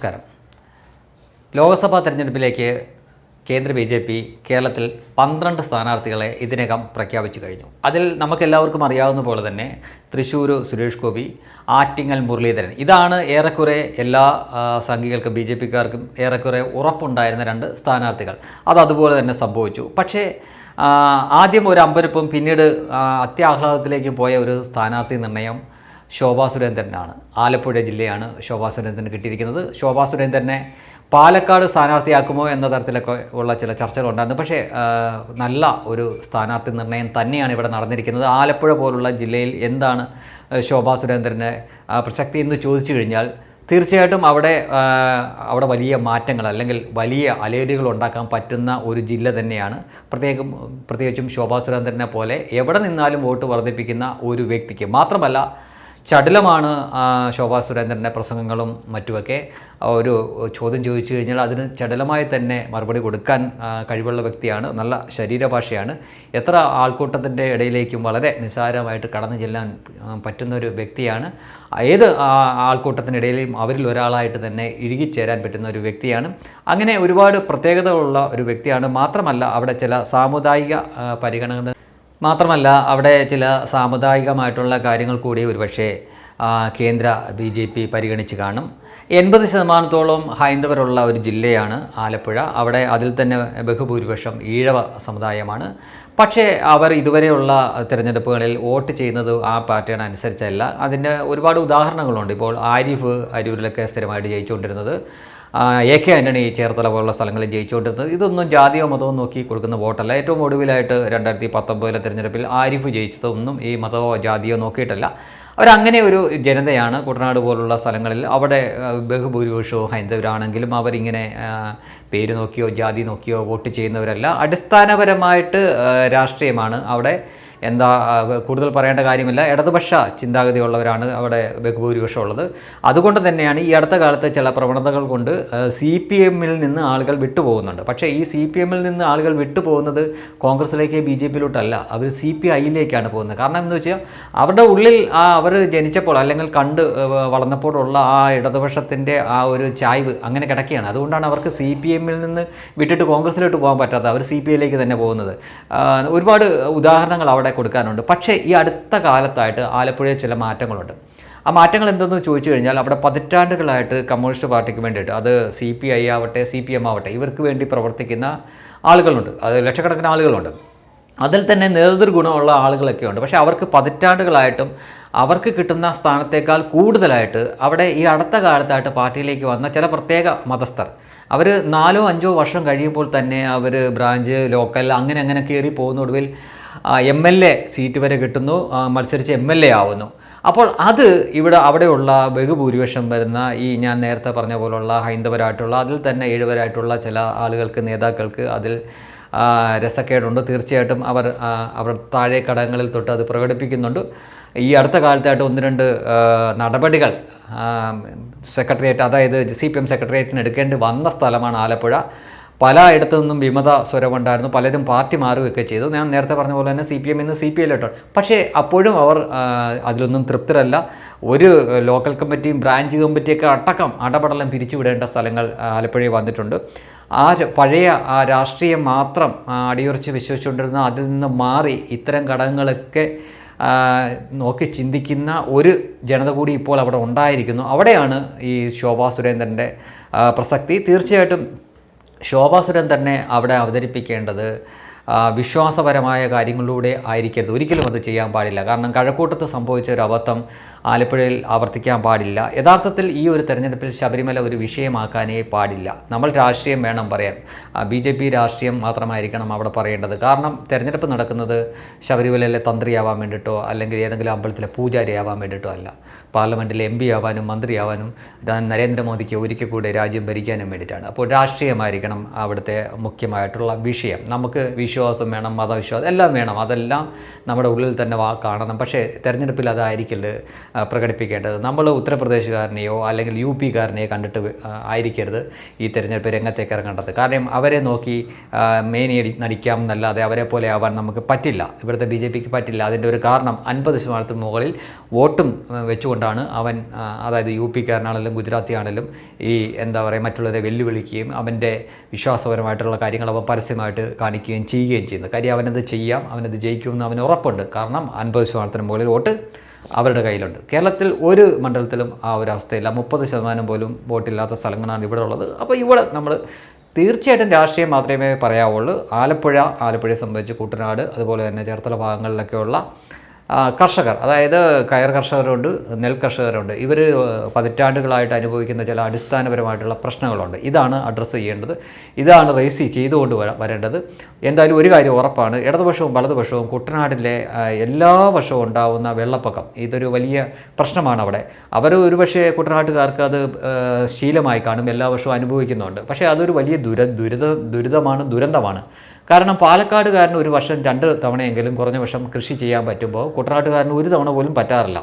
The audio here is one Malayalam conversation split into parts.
നമസ്കാരം. ലോക്സഭാ തെരഞ്ഞെടുപ്പിലേക്ക് കേന്ദ്ര ബി ജെ പി കേരളത്തിൽ പന്ത്രണ്ട് സ്ഥാനാർത്ഥികളെ ഇതിനകം പ്രഖ്യാപിച്ചു കഴിഞ്ഞു. അതിൽ നമുക്കെല്ലാവർക്കും അറിയാവുന്ന പോലെ തന്നെ തൃശ്ശൂർ സുരേഷ് ഗോപി ആറ്റിങ്ങൽ മുരളീധരൻ. ഇതാണ് ഏറെക്കുറെ എല്ലാ സംഘികൾക്കും ബി ജെ പിക്കാർക്കും ഏറെക്കുറെ ഉറപ്പുണ്ടായിരുന്ന രണ്ട് സ്ഥാനാർത്ഥികൾ. അത് അതുപോലെ തന്നെ സംഭവിച്ചു. പക്ഷേ ആദ്യം ഒരു അമ്പരപ്പും പിന്നീട് അത്യാഹ്ലാദത്തിലേക്ക് പോയ ഒരു സ്ഥാനാർത്ഥി നിർണയം ശോഭാ സുരേന്ദ്രനാണ്. ആലപ്പുഴ ജില്ലയാണ് ശോഭാ സുരേന്ദ്രന് കിട്ടിയിരിക്കുന്നത്. ശോഭാ സുരേന്ദ്രനെ പാലക്കാട് സ്ഥാനാർത്ഥിയാക്കുമോ എന്ന തരത്തിലൊക്കെ ഉള്ള ചില ചർച്ചകളുണ്ടായിരുന്നു. പക്ഷേ നല്ല ഒരു സ്ഥാനാർത്ഥി നിർണയം തന്നെയാണ് ഇവിടെ നടന്നിരിക്കുന്നത്. ആലപ്പുഴ പോലുള്ള ജില്ലയിൽ എന്താണ് ശോഭാ സുരേന്ദ്രന്റെ പ്രസക്തി എന്ന് ചോദിച്ചു കഴിഞ്ഞാൽ തീർച്ചയായിട്ടും അവിടെ അവിടെ വലിയ മാറ്റങ്ങൾ അല്ലെങ്കിൽ വലിയ അലേരികൾ ഉണ്ടാക്കാൻ പറ്റുന്ന ഒരു ജില്ല തന്നെയാണ്. പ്രത്യേകം പ്രത്യേകിച്ചും ശോഭാ സുരേന്ദ്രനെ പോലെ എവിടെ നിന്നാലും വോട്ട് വർദ്ധിപ്പിക്കുന്ന ഒരു വ്യക്തിക്ക് മാത്രമല്ല ചടുലമാണ് ശോഭാ സുരേന്ദ്രന്റെ പ്രസംഗങ്ങളും മറ്റുമൊക്കെ. ഒരു ചോദ്യം ചോദിച്ചു കഴിഞ്ഞാൽ അതിന് ചടലമായി തന്നെ മറുപടി കൊടുക്കാൻ കഴിവുള്ള വ്യക്തിയാണ്. നല്ല ശരീരഭാഷയാണ്. എത്ര ആൾക്കൂട്ടത്തിന്റെ ഇടയിലേക്കും വളരെ നിസ്സാരമായിട്ട് കടന്നു ചെല്ലാൻ പറ്റുന്ന ഒരു വ്യക്തിയാണ്. ഏത് ആൾക്കൂട്ടത്തിനിടയിലും അവരിൽ ഒരാളായിട്ട് തന്നെ ഇഴുകിച്ചേരാൻ പറ്റുന്ന ഒരു വ്യക്തിയാണ്. അങ്ങനെ ഒരുപാട് പ്രത്യേകതകളുള്ള ഒരു വ്യക്തിയാണ്. മാത്രമല്ല അവിടെ ചില സാമുദായിക പരിഗണന മാത്രമല്ല അവിടെ ചില സാമുദായികമായിട്ടുള്ള കാര്യങ്ങൾ കൂടി ഒരുപക്ഷെ കേന്ദ്ര ബി ജെ പി പരിഗണിച്ച് കാണും. എൺപത് ശതമാനത്തോളം ഹൈന്ദവരുള്ള ഒരു ജില്ലയാണ് ആലപ്പുഴ. അവിടെ അതിൽ തന്നെ ബഹുഭൂരിപക്ഷം ഈഴവ സമുദായമാണ്. പക്ഷേ അവർ ഇതുവരെയുള്ള തിരഞ്ഞെടുപ്പുകളിൽ വോട്ട് ചെയ്യുന്നത് ആ പാറ്റേൺ അനുസരിച്ചല്ല. അതിന്റെ ഒരുപാട് ഉദാഹരണങ്ങളുണ്ട്. ഇപ്പോൾ ആരിഫ് അരൂരിലൊക്കെ സ്ഥിരമായിട്ട് ജയിച്ചുകൊണ്ടിരുന്നത്. എ കെ ആന്റണി ചേർത്തല പോലുള്ള സ്ഥലങ്ങളിൽ ജയിച്ചുകൊണ്ടിരുന്നത്. ഇതൊന്നും ജാതിയോ മതമോ നോക്കി കൊടുക്കുന്ന വോട്ടല്ല. ഏറ്റവും ഒടുവിലായിട്ട് രണ്ടായിരത്തി പത്തൊമ്പതിലെ തിരഞ്ഞെടുപ്പിൽ ആരിഫ് ജയിച്ചതൊന്നും ഈ മതമോ ജാതിയോ നോക്കിയിട്ടല്ല. അവരങ്ങനെ ഒരു ജനതയാണ് കുട്ടനാട് പോലുള്ള സ്ഥലങ്ങളിൽ. അവിടെ ബഹുഭൂരിപക്ഷവും ഹൈന്ദവരാണെങ്കിലും അവരിങ്ങനെ പേര് നോക്കിയോ ജാതി നോക്കിയോ വോട്ട് ചെയ്യുന്നവരല്ല. അടിസ്ഥാനപരമായിട്ട് രാഷ്ട്രീയമാണ് അവിടെ എന്താ കൂടുതൽ പറയേണ്ട കാര്യമില്ല. ഇടതുപക്ഷ ചിന്താഗതിയുള്ളവരാണ് അവിടെ ബഹുഭൂരിപക്ഷം ഉള്ളത് അതുകൊണ്ട് തന്നെയാണ് ഈ അടുത്ത കാലത്ത് ചില പ്രവണതകൾ കൊണ്ട് സി പി എമ്മിൽ നിന്ന് ആളുകൾ വിട്ടുപോകുന്നുണ്ട്. പക്ഷേ ഈ സി പി എമ്മിൽ നിന്ന് ആളുകൾ വിട്ടുപോകുന്നത് കോൺഗ്രസിലേക്ക് ബി ജെ പിയിലോട്ടല്ല. അവർ സി പി ഐയിലേക്കാണ് പോകുന്നത്. കാരണം എന്ന് വെച്ചാൽ അവരുടെ ഉള്ളിൽ ആ അവർ ജനിച്ചപ്പോൾ അല്ലെങ്കിൽ കണ്ട് വളർന്നപ്പോഴുള്ള ആ ഇടതുപക്ഷത്തിന്റെ ആ ഒരു ചായ്വ് അങ്ങനെ കിടക്കുകയാണ്. അതുകൊണ്ടാണ് അവർക്ക് സി പി എമ്മിൽ നിന്ന് വിട്ടിട്ട് കോൺഗ്രസിലോട്ട് പോകാൻ പറ്റാത്ത അവർ സി പി ഐയിലേക്ക് തന്നെ പോകുന്നത്. ഒരുപാട് ഉദാഹരണങ്ങൾ അവിടെ കൊടുക്കാനുണ്ട്. പക്ഷേ ഈ അടുത്ത കാലത്തായിട്ട് ആലപ്പുഴയിൽ ചില മാറ്റങ്ങളുണ്ട്. ആ മാറ്റങ്ങൾ എന്തെന്ന് ചോദിച്ചു കഴിഞ്ഞാൽ അവിടെ പതിറ്റാണ്ടുകളായിട്ട് കമ്മ്യൂണിസ്റ്റ് പാർട്ടിക്ക് വേണ്ടിയിട്ട് അത് സി പി ഐ ആവട്ടെ സി പി എം ആവട്ടെ ഇവർക്ക് വേണ്ടി പ്രവർത്തിക്കുന്ന ആളുകളുണ്ട്. അത് ലക്ഷക്കണക്കിന് ആളുകളുണ്ട്. അതിൽ തന്നെ നേതൃഗുണമുള്ള ആളുകളൊക്കെ ഉണ്ട് പക്ഷേ അവർക്ക് പതിറ്റാണ്ടുകളായിട്ടും അവർക്ക് കിട്ടുന്ന സ്ഥാനത്തേക്കാൾ കൂടുതലായിട്ട് അവിടെ ഈ അടുത്ത കാലത്തായിട്ട് പാർട്ടിയിലേക്ക് വന്ന ചില പ്രത്യേക മതസ്ഥർ. അവർ നാലോ അഞ്ചോ വർഷം കഴിയുമ്പോൾ തന്നെ അവർ ബ്രാഞ്ച് ലോക്കൽ അങ്ങനെ അങ്ങനെ കയറി പോകുന്ന ഒടുവിൽ എം എൽ എ സീറ്റ് വരെ കിട്ടുന്നു മത്സരിച്ച് എം എൽ എ ആവുന്നു. അപ്പോൾ അത് ഇവിടെ അവിടെയുള്ള ബഹുഭൂരിപക്ഷം വരുന്ന ഈ ഞാൻ നേരത്തെ പറഞ്ഞ പോലുള്ള ഹൈന്ദവരായിട്ടുള്ള അതിൽ തന്നെ ഏഴുവരായിട്ടുള്ള ചില ആളുകൾക്ക് നേതാക്കൾക്ക് അതിൽ രസക്കേടുണ്ട്. തീർച്ചയായിട്ടും അവർ അവർ താഴെ ഘടകങ്ങളിൽ തൊട്ട് അത് പ്രകടിപ്പിക്കുന്നുണ്ട്. ഈ അടുത്ത കാലത്തായിട്ട് ഒന്ന് രണ്ട് നടപടികൾ സെക്രട്ടേറിയറ്റ് അതായത് സി പി എം സെക്രട്ടേറിയറ്റിന് എടുക്കേണ്ടി വന്ന സ്ഥലമാണ് ആലപ്പുഴ. പല ഇടത്തു നിന്നും വിമത സ്വരമുണ്ടായിരുന്നു പലരും പാർട്ടി മാറുകയൊക്കെ ചെയ്തു. ഞാൻ നേരത്തെ പറഞ്ഞ പോലെ തന്നെ സി പി എമ്മിൽ നിന്ന് സി പി എല്ലോ പക്ഷേ അപ്പോഴും അവർ അതിലൊന്നും തൃപ്തരല്ല. ഒരു ലോക്കൽ കമ്മിറ്റിയും ബ്രാഞ്ച് കമ്മിറ്റിയൊക്കെ അടക്കം അടപടലം പിരിച്ചുവിടേണ്ട സ്ഥലങ്ങൾ ആലപ്പുഴയിൽ വന്നിട്ടുണ്ട്. ആ പഴയ ആ രാഷ്ട്രീയം മാത്രം അടിയുറച്ച് വിശ്വസിച്ചുകൊണ്ടിരുന്ന അതിൽ നിന്ന് മാറി ഇത്തരം ഘടകങ്ങളൊക്കെ നോക്കി ചിന്തിക്കുന്ന ഒരു ജനത കൂടി ഇപ്പോൾ അവിടെ ഉണ്ടായിരിക്കുന്നു. അവിടെയാണ് ഈ ശോഭാ സുരേന്ദ്രന്റെ പ്രസക്തി. തീർച്ചയായിട്ടും ശോഭാ തന്നെ അവിടെ അവതരിപ്പിക്കേണ്ടത് വിശ്വാസപരമായ കാര്യങ്ങളിലൂടെ ആയിരിക്കരുത്. ഒരിക്കലും അത് ചെയ്യാൻ പാടില്ല. കാരണം കഴക്കൂട്ടത്ത് സംഭവിച്ച ഒരു അബദ്ധം ആലപ്പുഴയിൽ ആവർത്തിക്കാൻ പാടില്ല. യഥാർത്ഥത്തിൽ ഈ ഒരു തെരഞ്ഞെടുപ്പിൽ ശബരിമല ഒരു വിഷയമാക്കാനേ പാടില്ല. നമ്മൾ രാഷ്ട്രീയം വേണം പറയാൻ. ബി ജെ പി രാഷ്ട്രീയം മാത്രമായിരിക്കണം അവിടെ പറയേണ്ടത്. കാരണം തെരഞ്ഞെടുപ്പ് നടക്കുന്നത് ശബരിമലയിലെ തന്ത്രിയാവാൻ വേണ്ടിയിട്ടോ അല്ലെങ്കിൽ ഏതെങ്കിലും അമ്പലത്തിലെ പൂജാരിയാവാൻ വേണ്ടിയിട്ടോ അല്ല. പാർലമെന്റിലെ എം പി ആവാനും മന്ത്രിയാവാനും നരേന്ദ്രമോദിക്ക് ഒരിക്കൽ കൂടെ രാജ്യം ഭരിക്കാനും വേണ്ടിയിട്ടാണ്. അപ്പോൾ രാഷ്ട്രീയമായിരിക്കണം അവിടുത്തെ മുഖ്യമായിട്ടുള്ള വിഷയം. നമുക്ക് വിശ്വാസം വേണം മതവിശ്വാസം എല്ലാം വേണം. അതെല്ലാം നമ്മുടെ ഉള്ളിൽ തന്നെ കാണണം. പക്ഷേ തെരഞ്ഞെടുപ്പിൽ അതായിരിക്കരുത് ആ, പ്രകടിപ്പിക്കേണ്ടത്. നമ്മൾ ഉത്തർപ്രദേശുകാരനെയോ അല്ലെങ്കിൽ യു പിക്കാരനെയോ കണ്ടിട്ട് ആയിരിക്കരുത് ഈ തിരഞ്ഞെടുപ്പ് രംഗത്തേക്ക് ഇറങ്ങേണ്ടത്. കാരണം അവരെ നോക്കി മേനിയടി നടിക്കാം എന്നല്ലാതെ അവരെ പോലെ ആവാൻ നമുക്ക് പറ്റില്ല. ഇവിടുത്തെ ബി ജെ പിക്ക് പറ്റില്ല. അതിന്റെ ഒരു കാരണം അൻപത് ശതമാനത്തിന് മുകളിൽ വോട്ടും വെച്ചുകൊണ്ടാണ് അവൻ അതായത് യു പിക്കാരനാണെങ്കിലും ഗുജറാത്തി ആണെങ്കിലും ഈ എന്താ പറയുക മറ്റുള്ളവരെ വെല്ലുവിളിക്കുകയും അവന്റെ വിശ്വാസപരമായിട്ടുള്ള കാര്യങ്ങൾ അവൻ പരസ്യമായിട്ട് കാണിക്കുകയും ചെയ്യുകയും ചെയ്യുന്നത് കാര്യം അവനത് ചെയ്യാം അവനത് ജയിക്കുമെന്ന് അവന് ഉറപ്പുണ്ട്. കാരണം അൻപത് ശതമാനത്തിന് മുകളിൽ വോട്ട് അവരുടെ കയ്യിലുണ്ട്. കേരളത്തിൽ ഒരു മണ്ഡലത്തിലും ആ ഒരു അവസ്ഥയില്ല. മുപ്പത് ശതമാനം പോലും വോട്ടില്ലാത്ത സ്ഥലങ്ങളാണ് ഇവിടെ ഉള്ളത്. അപ്പോൾ ഇവിടെ നമ്മൾ തീർച്ചയായിട്ടും രാഷ്ട്രീയം മാത്രമേ പറയാവുള്ളൂ. ആലപ്പുഴ ആലപ്പുഴയെ സംബന്ധിച്ച് കുട്ടനാട് അതുപോലെ തന്നെ ചേർത്തല ഭാഗങ്ങളിലൊക്കെയുള്ള കർഷകർ അതായത് കയർ കർഷകരുണ്ട് നെൽ കർഷകരുണ്ട് ഇവർ പതിറ്റാണ്ടുകളായിട്ട് അനുഭവിക്കുന്ന ചില അടിസ്ഥാനപരമായിട്ടുള്ള പ്രശ്നങ്ങളുണ്ട്. ഇതാണ് അഡ്രസ്സ് ചെയ്യേണ്ടത്. ഇതാണ് റേസ് ചെയ്തുകൊണ്ട് വര- വരേണ്ടത്. എന്തായാലും ഒരു കാര്യം ഉറപ്പാണ്. ഇടതുപക്ഷവും വലതുപക്ഷവും കുട്ടനാട്ടിലെ എല്ലാ വർഷവും ഉണ്ടാവുന്ന വെള്ളപ്പൊക്കം ഇതൊരു വലിയ പ്രശ്നമാണ് അവിടെ. അവർ ഒരുപക്ഷെ കുട്ടനാട്ടുകാർക്ക് അത് ശീലമായി കാണും എല്ലാ വർഷവും അനുഭവിക്കുന്നുണ്ട്. പക്ഷേ അതൊരു വലിയ ദുര ദുരിത ദുരിതമാണ് ദുരന്തമാണ്. കാരണം പാലക്കാട് പാലക്കാടുകാരന് ഒരു വർഷം രണ്ട് തവണയെങ്കിലും കുറഞ്ഞ വർഷം കൃഷി ചെയ്യാൻ പറ്റുമ്പോൾ കുട്ടനാട്ടുകാരന് ഒരു തവണ പോലും പറ്റാറില്ല.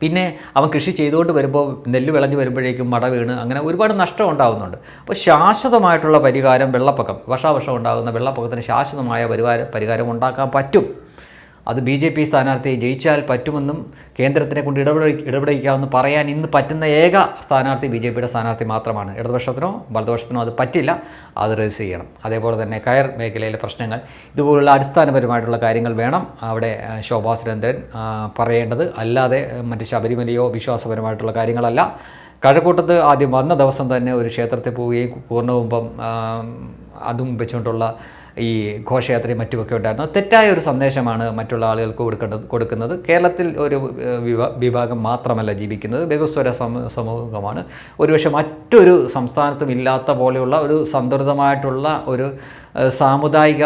പിന്നെ അവൻ കൃഷി ചെയ്തുകൊണ്ട് വരുമ്പോൾ നെല്ല് വിളഞ്ഞ് വരുമ്പോഴേക്കും മട വീണ് അങ്ങനെ ഒരുപാട് നഷ്ടം ഉണ്ടാകുന്നുണ്ട് അപ്പോൾ ശാശ്വതമായിട്ടുള്ള പരിഹാരം വെള്ളപ്പൊക്കം വർഷാവർഷം ഉണ്ടാകുന്ന വെള്ളപ്പൊക്കത്തിന് ശാശ്വതമായ പരിഹാരം പരിഹാരം ഉണ്ടാക്കാൻ പറ്റും. അത് ബി ജെ പി സ്ഥാനാർത്ഥിയെ ജയിച്ചാൽ പറ്റുമെന്നും കേന്ദ്രത്തിനെ കൊണ്ട് ഇടപെടി ഇടപെടിക്കാമെന്ന് പറയാൻ ഇന്ന് പറ്റുന്ന ഏക സ്ഥാനാർത്ഥി ബി ജെ പിയുടെ സ്ഥാനാർത്ഥി മാത്രമാണ്. ഇടതുപക്ഷത്തിനോ വലതുപക്ഷത്തിനോ അത് പറ്റില്ല. അത് രജിസ്റ്റർ ചെയ്യണം. അതേപോലെ തന്നെ കയർ മേഖലയിലെ പ്രശ്നങ്ങൾ ഇതുപോലുള്ള അടിസ്ഥാനപരമായിട്ടുള്ള കാര്യങ്ങൾ വേണം അവിടെ ശോഭാ സുരേന്ദ്രൻ പറയേണ്ടത്. അല്ലാതെ മറ്റ് ശബരിമലയോ വിശ്വാസപരമായിട്ടുള്ള കാര്യങ്ങളല്ല. കഴക്കൂട്ടത്ത് ആദ്യം വന്ന ദിവസം തന്നെ ഒരു ക്ഷേത്രത്തിൽ പോവുകയും പൂർണകുംഭം അതും വെച്ചുകൊണ്ടുള്ള ഈ ഘോഷയാത്രയും മറ്റുമൊക്കെ ഉണ്ടായിരുന്നു. തെറ്റായ ഒരു സന്ദേശമാണ് മറ്റുള്ള ആളുകൾക്ക് കൊടുക്കേണ്ടത് കൊടുക്കുന്നത്. കേരളത്തിൽ ഒരു വിഭാഗം മാത്രമല്ല ജീവിക്കുന്നത്. ബഹുസ്വര സമ സമൂഹമാണ്. ഒരുപക്ഷെ മറ്റൊരു സംസ്ഥാനത്തും ഇല്ലാത്ത പോലെയുള്ള ഒരു സന്തുലിതമായിട്ടുള്ള ഒരു സാമുദായിക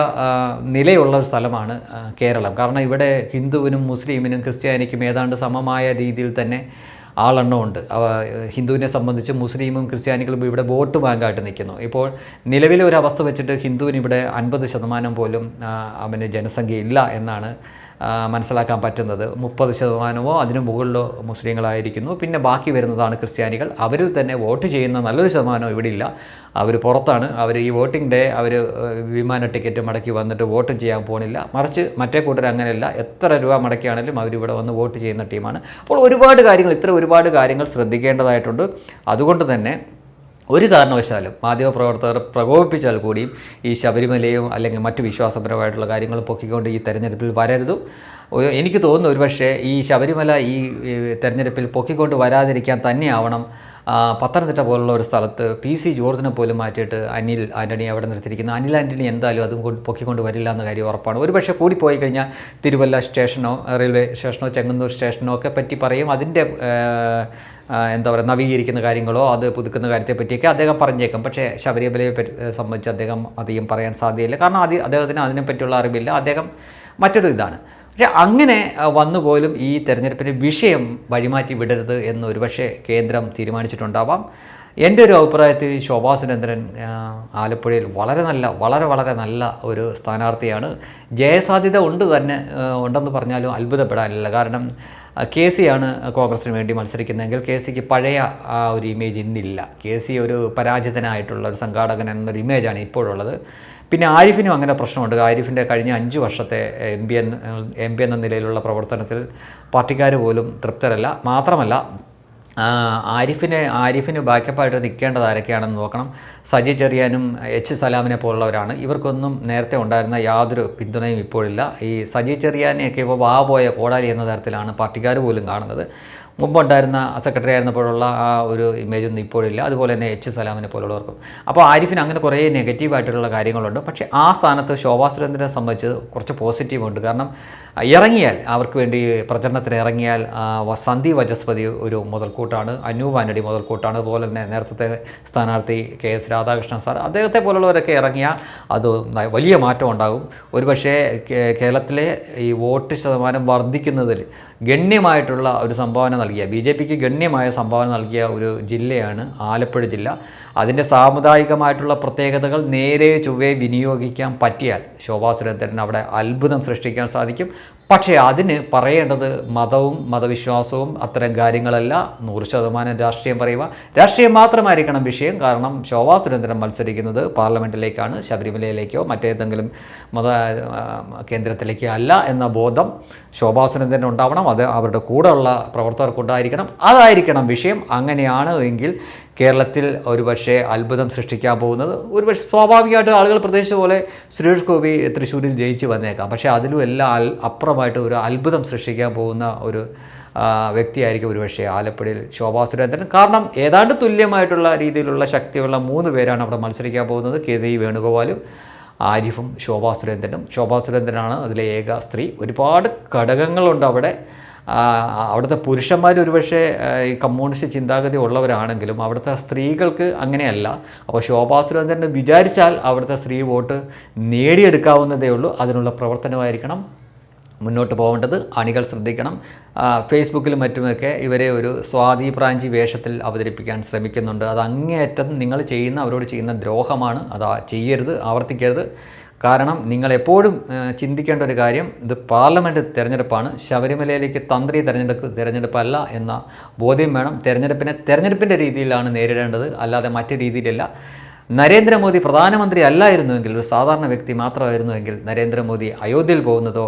നിലയുള്ള ഒരു സ്ഥലമാണ് കേരളം. കാരണം ഇവിടെ ഹിന്ദുവിനും മുസ്ലിമിനും ക്രിസ്ത്യാനിക്കും ഏതാണ്ട് സമമായ രീതിയിൽ തന്നെ ആളെണ്ണമുണ്ട് ഹിന്ദുവിനെ സംബന്ധിച്ച് മുസ്ലിമും ക്രിസ്ത്യാനികളും ഇവിടെ വോട്ട് ബാങ്കായിട്ട് നിൽക്കുന്നു. ഇപ്പോൾ നിലവിലെ ഒരു അവസ്ഥ വെച്ചിട്ട് ഹിന്ദുവിന് ഇവിടെ അൻപത് ശതമാനം പോലും അവന് ജനസംഖ്യ ഇല്ല എന്നാണ് മനസ്സിലാക്കാൻ പറ്റുന്നത്. മുപ്പത് ശതമാനമോ അതിനു മുകളിലോ മുസ്ലിങ്ങളായിരിക്കുന്നു. പിന്നെ ബാക്കി വരുന്നതാണ് ക്രിസ്ത്യാനികൾ. അവരിൽ തന്നെ വോട്ട് ചെയ്യുന്ന നല്ലൊരു ശതമാനം ഇവിടെ ഇല്ല അവർ പുറത്താണ്. അവർ ഈ വോട്ടിംഗ് ഡേ അവർ വിമാന ടിക്കറ്റ് മടക്കി വന്നിട്ട് വോട്ട് ചെയ്യാൻ പോകുന്നില്ല മറിച്ച് മറ്റേ കൂട്ടർ അങ്ങനെയല്ല. എത്ര രൂപ മടക്കിയാണെങ്കിലും അവരിവിടെ വന്ന് വോട്ട് ചെയ്യുന്ന ടീമാണ്. അപ്പോൾ ഒരുപാട് കാര്യങ്ങൾ ഇത്ര ഒരുപാട് കാര്യങ്ങൾ ശ്രദ്ധിക്കേണ്ടതായിട്ടുണ്ട്. അതുകൊണ്ട് തന്നെ ഒരു കാരണവശാലും മാധ്യമപ്രവർത്തകർ പ്രകോപിപ്പിച്ചാൽ കൂടിയും ഈ ശബരിമലയും അല്ലെങ്കിൽ മറ്റു വിശ്വാസപരമായിട്ടുള്ള കാര്യങ്ങൾ പൊക്കിക്കൊണ്ട് ഈ തെരഞ്ഞെടുപ്പിൽ വരരുത്. എനിക്ക് തോന്നുന്നു ഒരുപക്ഷേ ഈ ശബരിമല ഈ തെരഞ്ഞെടുപ്പിൽ പൊക്കിക്കൊണ്ട് വരാതിരിക്കാൻ തന്നെയാവണം പത്തനംതിട്ട പോലുള്ള ഒരു സ്ഥലത്ത് പി സി ജോർജിനെ പോലും മാറ്റിയിട്ട് അനിൽ ആന്റണി അവിടെ നിർത്തിയിരിക്കുന്നു. അനിൽ ആന്റണി എന്തായാലും അതും കൊണ്ട് പൊക്കിക്കൊണ്ട് വരില്ല എന്ന കാര്യം ഉറപ്പാണ്. ഒരുപക്ഷെ പോയി കഴിഞ്ഞാൽ തിരുവല്ല സ്റ്റേഷനോ റെയിൽവേ സ്റ്റേഷനോ ചെങ്ങന്നൂർ സ്റ്റേഷനോ ഒക്കെ പറ്റി പറയും. അതിന്റെ എന്താ പറയുക നവീകരിക്കുന്ന കാര്യങ്ങളോ അത് പുതുക്കുന്ന കാര്യത്തെ പറ്റിയൊക്കെ അദ്ദേഹം പറഞ്ഞേക്കും. പക്ഷേ ശബരിമലയെ സംബന്ധിച്ച് അദ്ദേഹം അധികം പറയാൻ സാധ്യതയില്ല. കാരണം അത് അദ്ദേഹത്തിന് അതിനെപ്പറ്റിയുള്ള അറിവില്ല. അദ്ദേഹം മറ്റൊരു ഇതാണ്. പക്ഷേ അങ്ങനെ വന്നുപോലും വന്നു പോലും ഈ തെരഞ്ഞെടുപ്പിന്റെ വിഷയം വഴിമാറ്റി വിടരുത് എന്ന് ഒരുപക്ഷെ കേന്ദ്രം തീരുമാനിച്ചിട്ടുണ്ടാവാം. എന്റെ ഒരു അഭിപ്രായത്തിൽ ശോഭാ സുരേന്ദ്രൻ ആലപ്പുഴയിൽ വളരെ നല്ല വളരെ വളരെ നല്ല ഒരു സ്ഥാനാർത്ഥിയാണ്. ജയസാധ്യത ഉണ്ട് തന്നെ ഉണ്ടെന്ന് പറഞ്ഞാലും അത്ഭുതപ്പെടാനില്ല. കാരണം കെ സിയാണ് കോൺഗ്രസിന് വേണ്ടി മത്സരിക്കുന്നതെങ്കിൽ കെ സിക്ക് പഴയ ആ ഒരു ഇമേജ് ഇന്നില്ല. കെ സി ഒരു പരാജിതനായിട്ടുള്ള ഒരു സംഘാടകൻ എന്നൊരു ഇമേജാണ് ഇപ്പോഴുള്ളത്. പിന്നെ ആരിഫിനും അങ്ങനെ പ്രശ്നമുണ്ട്. ആരിഫിന്റെ കഴിഞ്ഞ അഞ്ച് വർഷത്തെ എം പി എന്ന എം പി എന്ന നിലയിലുള്ള പ്രവർത്തനത്തിൽ പാർട്ടിക്കാർ പോലും തൃപ്തരല്ല. മാത്രമല്ല ആരിഫിനെ ആരിഫിന് ബാക്കപ്പായിട്ട് നിൽക്കേണ്ടത് ആരൊക്കെയാണെന്ന് നോക്കണം. സജി ചെറിയാനും എച്ച് സലാമിനെ പോലുള്ളവരാണ്. ഇവർക്കൊന്നും നേരത്തെ ഉണ്ടായിരുന്ന യാതൊരു പിന്തുണയും ഇപ്പോഴില്ല. ഈ സജി ചെറിയാനെയൊക്കെ ഇപ്പോൾ വാ പോയ കോടാലി എന്ന തരത്തിലാണ് പാർട്ടിക്കാർ പോലും കാണുന്നത്. മുമ്പുണ്ടായിരുന്ന സെക്രട്ടറി ആയിരുന്നപ്പോഴുള്ള ആ ഒരു ഇമേജ് ഒന്നും ഇപ്പോഴില്ല. അതുപോലെ തന്നെ എച്ച് സലാമിനെ പോലുള്ളവർക്കും. അപ്പോൾ ആരിഫിന് അങ്ങനെ കുറേ നെഗറ്റീവായിട്ടുള്ള കാര്യങ്ങളുണ്ട്. പക്ഷേ ആ സ്ഥാനത്ത് ശോഭാ സുരേന്ദ്രനെ സംബന്ധിച്ച് കുറച്ച് പോസിറ്റീവുണ്ട് കാരണം ഇറങ്ങിയാൽ അവർക്ക് വേണ്ടി പ്രചരണത്തിന് ഇറങ്ങിയാൽ സന്ദീപ് വചസ്പതി ഒരു മുതൽക്കൂട്ടാണ്. അനൂപ് ആന്റണി മുതൽക്കൂട്ടാണ്. അതുപോലെ തന്നെ നേരത്തെ സ്ഥാനാർത്ഥി കെ എസ് രാധാകൃഷ്ണൻ സാർ. അദ്ദേഹത്തെ പോലുള്ളവരൊക്കെ ഇറങ്ങിയാൽ അത് വലിയ മാറ്റം ഉണ്ടാകും. ഒരുപക്ഷേ കേരളത്തിലെ ഈ വോട്ട് ശതമാനം വർദ്ധിക്കുന്നതിൽ ഗണ്യമായിട്ടുള്ള ഒരു സംഭാവന നൽകിയ ബി ജെ പിക്ക് ഗണ്യമായ സംഭാവന നൽകിയ ഒരു ജില്ലയാണ് ആലപ്പുഴ ജില്ല. അതിന്റെ സാമുദായികമായിട്ടുള്ള പ്രത്യേകതകൾ നേരെ ചൊവ്വേ വിനിയോഗിക്കാൻ പറ്റിയാൽ ശോഭാ സുരേന്ദ്രൻ അവിടെ അത്ഭുതം സൃഷ്ടിക്കാൻ സാധിക്കും. പക്ഷേ അതിന് പറയേണ്ടത് മതവും മതവിശ്വാസവും അത്തരം കാര്യങ്ങളല്ല. നൂറ് ശതമാനം രാഷ്ട്രീയം പറയുക. രാഷ്ട്രീയം മാത്രമായിരിക്കണം വിഷയം. കാരണം ശോഭാ സുരേന്ദ്രൻ മത്സരിക്കുന്നത് പാർലമെന്റിലേക്കാണ് ശബരിമലയിലേക്കോ മറ്റേതെങ്കിലും മത കേന്ദ്രത്തിലേക്കോ അല്ല എന്ന ബോധം ശോഭാ സുരേന്ദ്രൻ ഉണ്ടാവണം. അത് അവരുടെ കൂടെയുള്ള പ്രവർത്തകർക്കുണ്ടായിരിക്കണം. അതായിരിക്കണം വിഷയം. അങ്ങനെയാണ് എങ്കിൽ കേരളത്തിൽ ഒരുപക്ഷെ അത്ഭുതം സൃഷ്ടിക്കാൻ പോകുന്നത് ഒരുപക്ഷെ സ്വാഭാവികമായിട്ട് ആളുകൾ പ്രതീക്ഷിച്ച പോലെ സുരേഷ് ഗോപി തൃശ്ശൂരിൽ ജയിച്ച് വന്നേക്കാം. പക്ഷേ അതിലും എല്ലാം അപ്പുറമായിട്ട് ഒരു അത്ഭുതം സൃഷ്ടിക്കാൻ പോകുന്ന ഒരു വ്യക്തിയായിരിക്കും ഒരുപക്ഷെ ആലപ്പുഴയിൽ ശോഭാ സുരേന്ദ്രൻ. കാരണം ഏതാണ്ട് തുല്യമായിട്ടുള്ള രീതിയിലുള്ള ശക്തിയുള്ള മൂന്ന് പേരാണ് അവിടെ മത്സരിക്കാൻ പോകുന്നത്. കെ സി വേണുഗോപാലും ആരിഫും ശോഭാ സുരേന്ദ്രനും. ശോഭാ സുരേന്ദ്രനാണ് അതിലെ ഏക സ്ത്രീ. ഒരുപാട് ഘടകങ്ങളുണ്ട് അവിടെ. അവിടുത്തെ പുരുഷന്മാർ ഒരുപക്ഷെ ഈ കമ്മ്യൂണിസ്റ്റ് ചിന്താഗതി ഉള്ളവരാണെങ്കിലും അവിടുത്തെ സ്ത്രീകൾക്ക് അങ്ങനെയല്ല. അപ്പോൾ ശോഭാ സുരേന്ദ്രൻ വിചാരിച്ചാൽ അവിടുത്തെ സ്ത്രീ വോട്ട് നേടിയെടുക്കാവുന്നതേ ഉള്ളൂ. അതിനുള്ള പ്രവർത്തനമായിരിക്കണം. മുന്നോട്ട് പോകേണ്ടത് അണികൾ ശ്രദ്ധിക്കണം. ഫേസ്ബുക്കിലും മറ്റുമൊക്കെ ഇവരെ ഒരു സ്വാതി പ്രാഞ്ചി വേഷത്തിൽ അവതരിപ്പിക്കാൻ ശ്രമിക്കുന്നുണ്ട്. അത് അങ്ങേയറ്റം നിങ്ങൾ ചെയ്യുന്ന അവരോട് ചെയ്യുന്ന ദ്രോഹമാണ്. അത് ചെയ്യരുത് ആവർത്തിക്കരുത്. കാരണം നിങ്ങൾ എപ്പോഴും ചിന്തിക്കേണ്ട ഒരു കാര്യം ഇത് പാർലമെന്റ് തിരഞ്ഞെടുപ്പാണ്. ശബരിമലയിലേക്ക് തന്ത്രി തിരഞ്ഞെടുപ്പ് തിരഞ്ഞെടുപ്പല്ല എന്ന ബോധ്യം വേണം. തിരഞ്ഞെടുപ്പിനെ തിരഞ്ഞെടുപ്പിന്റെ രീതിയിലാണ് നേരിടേണ്ടത്. അല്ലാതെ മറ്റു രീതിയിലല്ല. നരേന്ദ്രമോദി പ്രധാനമന്ത്രി അല്ലായിരുന്നുവെങ്കിൽ ഒരു സാധാരണ വ്യക്തി മാത്രമായിരുന്നുവെങ്കിൽ നരേന്ദ്രമോദി അയോധ്യയിൽ പോകുന്നതോ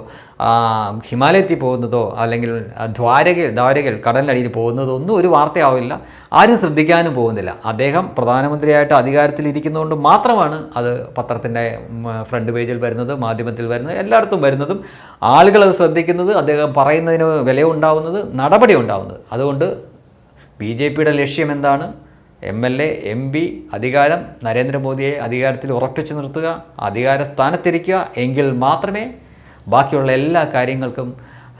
ഹിമാലയത്തിൽ പോകുന്നതോ അല്ലെങ്കിൽ ദ്വാരക ദ്വാരകയിൽ ദ്വാരകയിൽ കടലിനടിയിൽ പോകുന്നതോ ഒന്നും ഒരു വാർത്തയാവില്ല. ആരും ശ്രദ്ധിക്കാനും പോകുന്നില്ല. അദ്ദേഹം പ്രധാനമന്ത്രിയായിട്ട് അധികാരത്തിൽ ഇരിക്കുന്നതുകൊണ്ട് മാത്രമാണ് അത് പത്രത്തിന്റെ ഫ്രണ്ട് പേജിൽ വരുന്നത് മാധ്യമത്തിൽ വരുന്നത് എല്ലായിടത്തും വരുന്നതും. ആളുകൾ അത് ശ്രദ്ധിക്കുന്നത് അദ്ദേഹം പറയുന്നതിന് വിലയുണ്ടാവുന്നത് നടപടി ഉണ്ടാവുന്നത് അതുകൊണ്ട് ബി ജെ പിയുടെ ലക്ഷ്യം എന്താണ്? M L A M P അധികാരം നരേന്ദ്രമോദിയെ അധികാരത്തിൽ ഉറപ്പിച്ചു നിർത്തുക അധികാര സ്ഥാനത്തിരിക്കുക എങ്കിൽ മാത്രമേ ബാക്കിയുള്ള എല്ലാ കാര്യങ്ങൾക്കും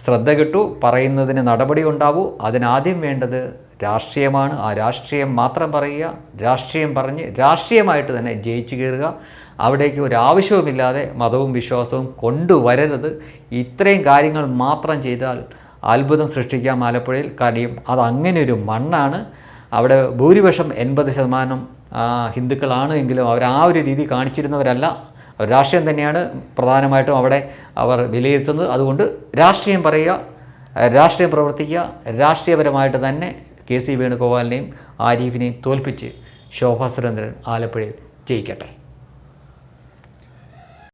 ശ്രദ്ധ കിട്ടൂ പറയുന്നതിന് നടപടി ഉണ്ടാവൂ. അതിനാദ്യം വേണ്ടത് രാഷ്ട്രീയമാണ്. ആ രാഷ്ട്രീയം മാത്രം പറയുക രാഷ്ട്രീയം പറഞ്ഞ് രാഷ്ട്രീയമായിട്ട് തന്നെ ജയിച്ചു കയറുക. അവിടേക്ക് ഒരു ആവശ്യവുമില്ലാതെ മതവും വിശ്വാസവും കൊണ്ടുവരരുത്. ഇത്രയും കാര്യങ്ങൾ മാത്രം ചെയ്താൽ അത്ഭുതം സൃഷ്ടിക്കാം ആലപ്പുഴയിൽ. കാര്യം അങ്ങനെ ഒരു മണ്ണാണ്. അവിടെ ഭൂരിപക്ഷം എൺപത് ശതമാനം ഹിന്ദുക്കളാണ് എങ്കിലും അവർ ആ ഒരു രീതി കാണിച്ചിരുന്നവരല്ല. രാഷ്ട്രീയം തന്നെയാണ് പ്രധാനമായിട്ടും അവിടെ അവർ വിലയിരുത്തുന്നത്. അതുകൊണ്ട് രാഷ്ട്രീയം പറയുക രാഷ്ട്രീയം പ്രവർത്തിക്കുക രാഷ്ട്രീയപരമായിട്ട് തന്നെ കെ സി വേണുഗോപാലിനെയും ആരിഫിനെയും തോൽപ്പിച്ച് ശോഭാ സുരേന്ദ്രൻ ആലപ്പുഴയിൽ ജയിക്കട്ടെ.